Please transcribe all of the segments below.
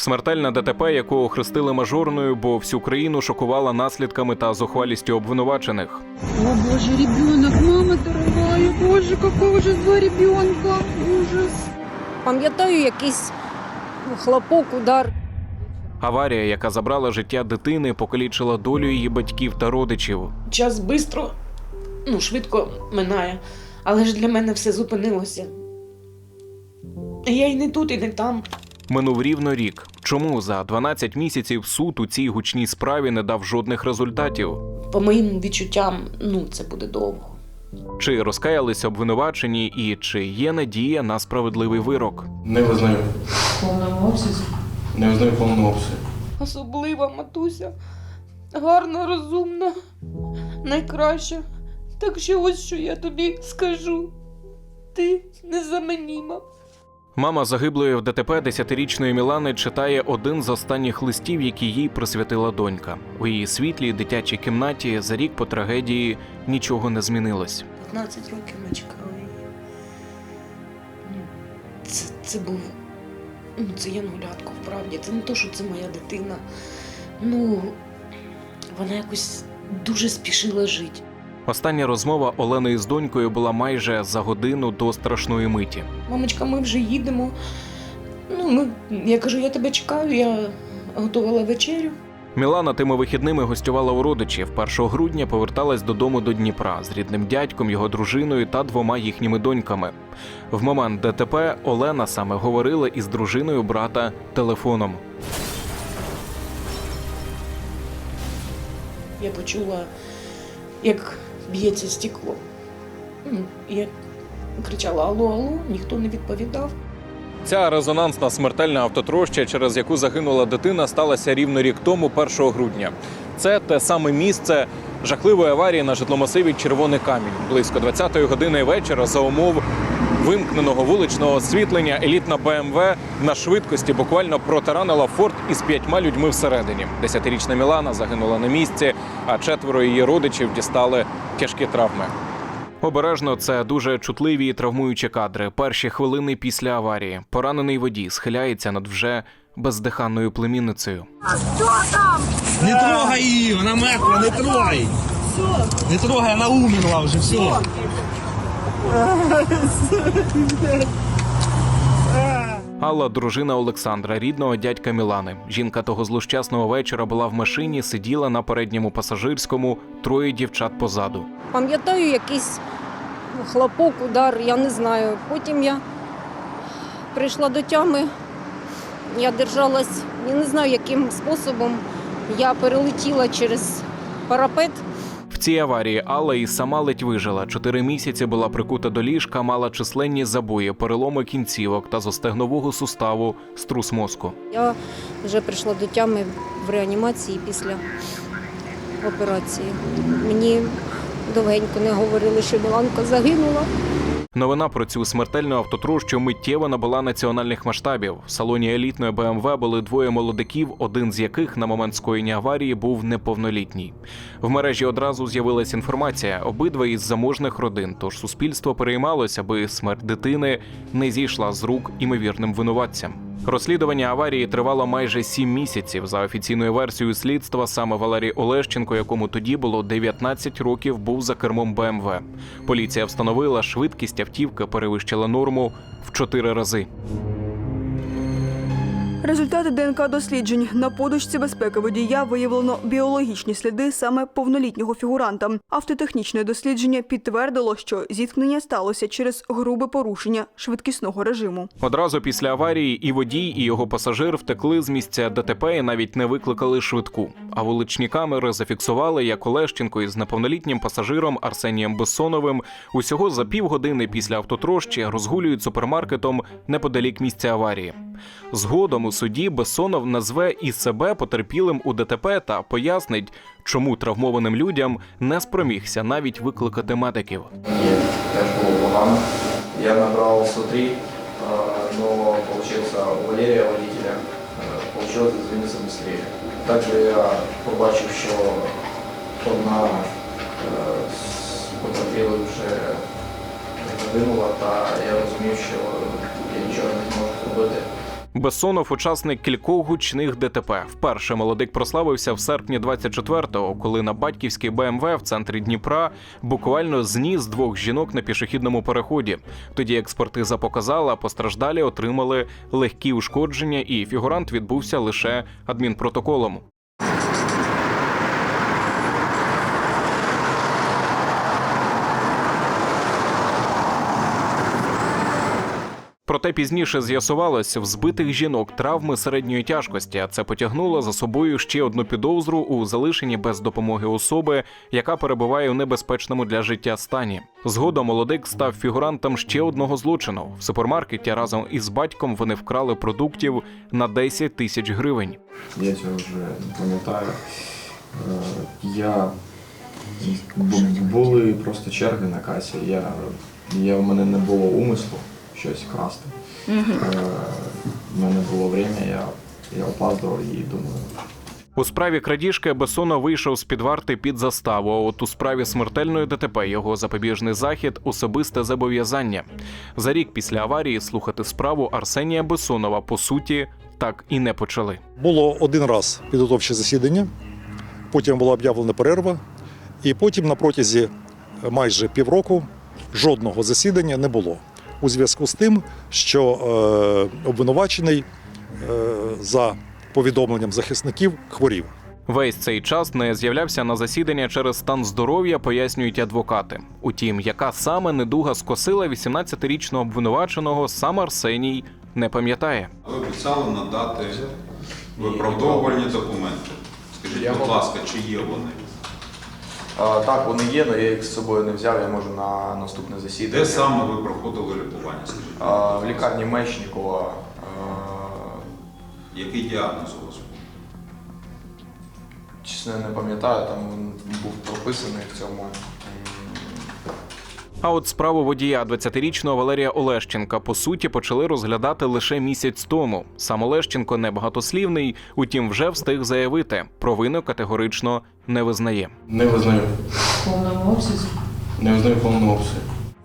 Смертельна ДТП, яку охрестили мажорною, бо всю країну шокувала наслідками та зухвалістю обвинувачених. О боже, ребенок, мама дорогая, боже, какой ужас два ребенка, ужас. Пам'ятаю якийсь хлопок, удар. Аварія, яка забрала життя дитини, покалічила долю її батьків та родичів. Час бистро, ну, швидко минає, але ж для мене все зупинилося. Я і не тут, і не там. Минув рівно рік. Чому за 12 місяців суд у цій гучній справі не дав жодних результатів? По моїм відчуттям, ну, це буде довго. Чи розкаялися обвинувачені, і чи є надія на справедливий вирок? Не визнаю. Повному обсязі. Не визнаю повного обсягу. Особлива матуся, гарна, розумна, найкраща. Так що ось що я тобі скажу. Ти незамінима. Мама загиблої в ДТП 10-річної Мілани читає один з останніх листів, які їй присвятила донька. У її світлій дитячій кімнаті за рік по трагедії нічого не змінилось. 15 років ми чекали її. Ну, Це, це був. Ну, це янголятко, вправді. Це не то, що це моя дитина. Ну, вона якось дуже спішила жити. Остання розмова Олени із донькою була майже за годину до страшної миті. Мамочка, ми вже їдемо. Ну, ми, я кажу, я тебе чекаю, я готувала вечерю. Мілана тими вихідними гостювала у родичів. 1 грудня поверталась додому до Дніпра з рідним дядьком, його дружиною та двома їхніми доньками. В момент ДТП Олена саме говорила із дружиною брата телефоном. Я почула, як б'ється стекло. Ну, я кричала Алло, алло, ніхто не відповідав. Ця резонансна смертельна автотроща, через яку загинула дитина, сталася рівно рік тому, 1 грудня. Це те саме місце жахливої аварії на житломасиві Червоний камінь. Близько 20-ї години вечора за умов вимкненого вуличного освітлення елітна БМВ на швидкості буквально протаранила форт із п'ятьма людьми всередині. Десятирічна Мілана загинула на місці, а четверо її родичів дістали тяжкі травми. Обережно це дуже чутливі і травмуючі кадри. Перші хвилини після аварії. Поранений водій схиляється над вже бездиханною племінницею. Не трогай її, вона мертва, не трогай. Не трогай, вона умерла вже, все. Алла, дружина Олександра, рідного дядька Мілани. Жінка того злощасного вечора була в машині, сиділа на передньому пасажирському, троє дівчат позаду. Пам'ятаю якийсь хлопок, удар, я не знаю. Потім я прийшла до тями, я держалась, я не знаю, яким способом я перелетіла через парапет. Цій аварії Алла і сама ледь вижила. Чотири місяці була прикута до ліжка, мала численні забої, переломи кінцівок та зостегнового суставу, струс мозку. Я вже прийшла до тями в реанімації після операції. Мені довгенько не говорили, що Біланка загинула. Новина про цю смертельну автотрощу миттєво набула національних масштабів. В салоні елітної БМВ були двоє молодиків, один з яких на момент скоєння аварії був неповнолітній. В мережі одразу з'явилася інформація обидва із заможних родин. Тож суспільство переймалося, аби смерть дитини не зійшла з рук імовірним винуватцям. Розслідування аварії тривало майже сім місяців. За офіційною версією слідства, саме Валерій Олещенко, якому тоді було 19 років, був за кермом БМВ. Поліція встановила, швидкість автівки перевищила норму в чотири рази. Результати ДНК досліджень на подушці безпеки водія виявлено біологічні сліди саме повнолітнього фігуранта. Автотехнічне дослідження підтвердило, що зіткнення сталося через грубе порушення швидкісного режиму. Одразу після аварії і водій, і його пасажир втекли з місця ДТП і навіть не викликали швидку. А вуличні камери зафіксували, як Олещенко із неповнолітнім пасажиром Арсенієм Бессоновим усього за півгодини після автотрощі розгулюють супермаркетом неподалік місця аварії. Згодом суді Бессонов назве і себе потерпілим у ДТП та пояснить, чому травмованим людям не спромігся навіть викликати медиків. Мені теж було погано. Я набрал 103, а, но получился у Валерия, водителя, э, получилось дозвониться быстрее. Также я побачив, що одна з потерпілих вже загинула, та я розумів, що я нічого не зможу зробити. Бессонов учасник кількох гучних ДТП. Вперше молодик прославився в серпні 24-го, коли на батьківській БМВ в центрі Дніпра буквально зніс двох жінок на пішохідному переході. Тоді експертиза показала, постраждалі отримали легкі ушкодження, і фігурант відбувся лише адмінпротоколом. Проте пізніше з'ясувалось, в збитих жінок травми середньої тяжкості, а це потягнуло за собою ще одну підозру у залишенні без допомоги особи, яка перебуває у небезпечному для життя стані. Згодом молодик став фігурантом ще одного злочину. В супермаркеті разом із батьком вони вкрали продуктів на 10 тисяч гривень. Я цього вже не пам'ятаю. Е, Я були просто черги на касі. Я, я, у мене не було умислу щось красти. Е, У мене було время, я, я опаздував і думаю. У справі крадіжки Бесонов вийшов з під варти під заставу. А от у справі смертельної ДТП його запобіжний захід особисте зобов'язання. За рік після аварії слухати справу Арсенія Бесонова по суті так і не почали. Було один раз підготовче засідання, потім була об'явлена перерва, і потім на протязі майже півроку жодного засідання не було. У зв'язку з тим, що е, обвинувачений е, за повідомленням захисників хворів. Весь цей час не з'являвся на засідання через стан здоров'я, пояснюють адвокати. Утім, яка саме недуга скосила 18-річного обвинуваченого, сам Арсеній не пам'ятає. Ви обіцяли надати виправдовувальні документи. Скажіть, будь ласка, чи є вони? А, так, вони є, але я їх з собою не взяв, я можу на наступне засідання. Де саме ви проходили лікування? Скажіть, А, в лікарні Мечникова. а, Який діагноз у вас був? Чесно, не пам'ятаю, там він був прописаний в цьому. м, А от справу водія 20-річного Валерія Олещенка по суті почали розглядати лише місяць тому. Сам Олещенко небагатослівний, утім, вже встиг заявити, провину категорично не визнає. Не визнаю. Повному обсязі. Не визнаю в повному обсязі.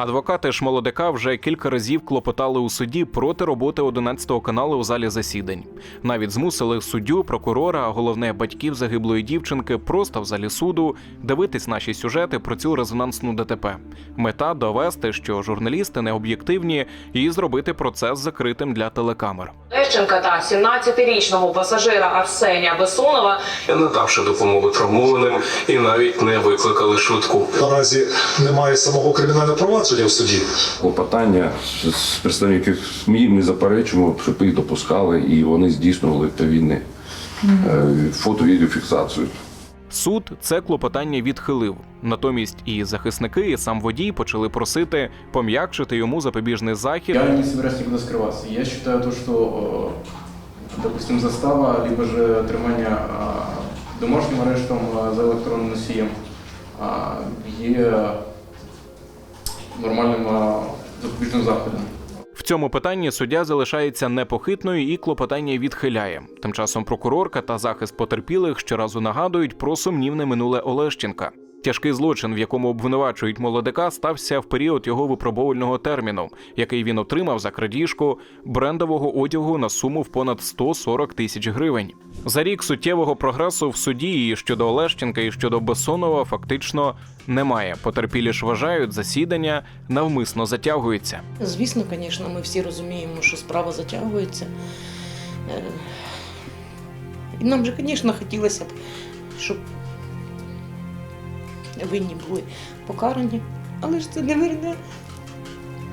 Адвокати ж молодика вже кілька разів клопотали у суді проти роботи 11 каналу у залі засідань. Навіть змусили суддю, прокурора, а головне батьків загиблої дівчинки просто в залі суду дивитись наші сюжети про цю резонансну ДТП. Мета довести, що журналісти не об'єктивні, і зробити процес закритим для телекамер. Лещенка та 17-річного пасажира Арсенія Бесонова не надавши допомоги травмованим і навіть не викликали швидку. Наразі немає самого кримінального провадження в суді. Клопотання з- з представників СМІ ми заперечуємо, щоб їх допускали і вони здійснювали відповідні е, фото-відеофіксацію. Суд це клопотання відхилив. Натомість і захисники, і сам водій почали просити пом'якшити йому запобіжний захід. Я не собираюсь никуда скрываться. Я считаю то, что, э, допустим, застава, либо же тримання э, домашнім арештом э, за електронним носієм а, є нормальним запобіжним заходом. В цьому питанні суддя залишається непохитною і клопотання відхиляє. Тим часом прокурорка та захист потерпілих щоразу нагадують про сумнівне минуле Олещенка. Тяжкий злочин, в якому обвинувачують молодика, стався в період його випробовувального терміну, який він отримав за крадіжку брендового одягу на суму в понад 140 тисяч гривень. За рік суттєвого прогресу в суді і щодо Олещенка, і щодо Бессонова фактично немає. Потерпілі ж вважають, засідання навмисно затягується. Звісно, звісно, ми всі розуміємо, що справа затягується. Е, І нам же, звісно, хотілося б, щоб винні були покарані, але ж це не верне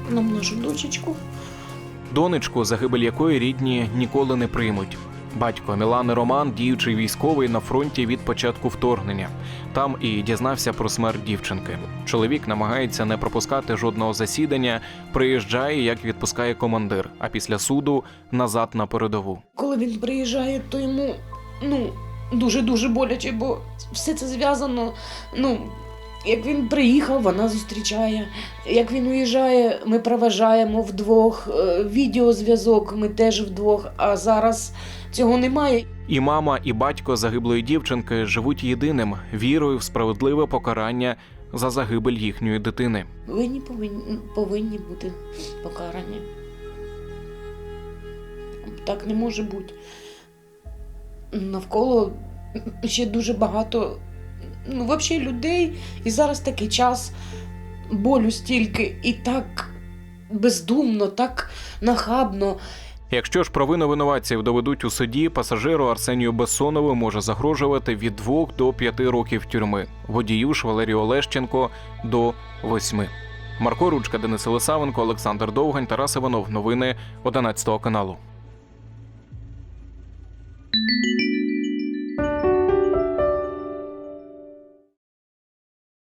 нам нашу дочечку. Донечку, загибель якої рідні ніколи не приймуть. Батько Мілани Роман, діючий військовий на фронті від початку вторгнення. Там і дізнався про смерть дівчинки. Чоловік намагається не пропускати жодного засідання, приїжджає, як відпускає командир, а після суду назад на передову. Коли він приїжджає, то йому ну, дуже-дуже боляче, бо все це зв'язано. Ну, як він приїхав, вона зустрічає. Як він уїжджає, ми проважаємо вдвох. Е, Відеозв'язок ми теж вдвох, а зараз цього немає. І мама, і батько загиблої дівчинки живуть єдиним вірою в справедливе покарання за загибель їхньої дитини. Винні повинні, повинні бути покарані. Так не може бути. Навколо ще дуже багато ну, взагалі людей. І зараз такий час болю стільки, і так бездумно, так нахабно. Якщо ж провину винуватців доведуть у суді, пасажиру Арсенію Бессонову може загрожувати від 2 до 5 років тюрми, водію ж Валерію Олещенко до 8. Марко Ручка, Денис Лисавенко, Олександр Довгань, Тарас Іванов. Новини 11 каналу. Thank you.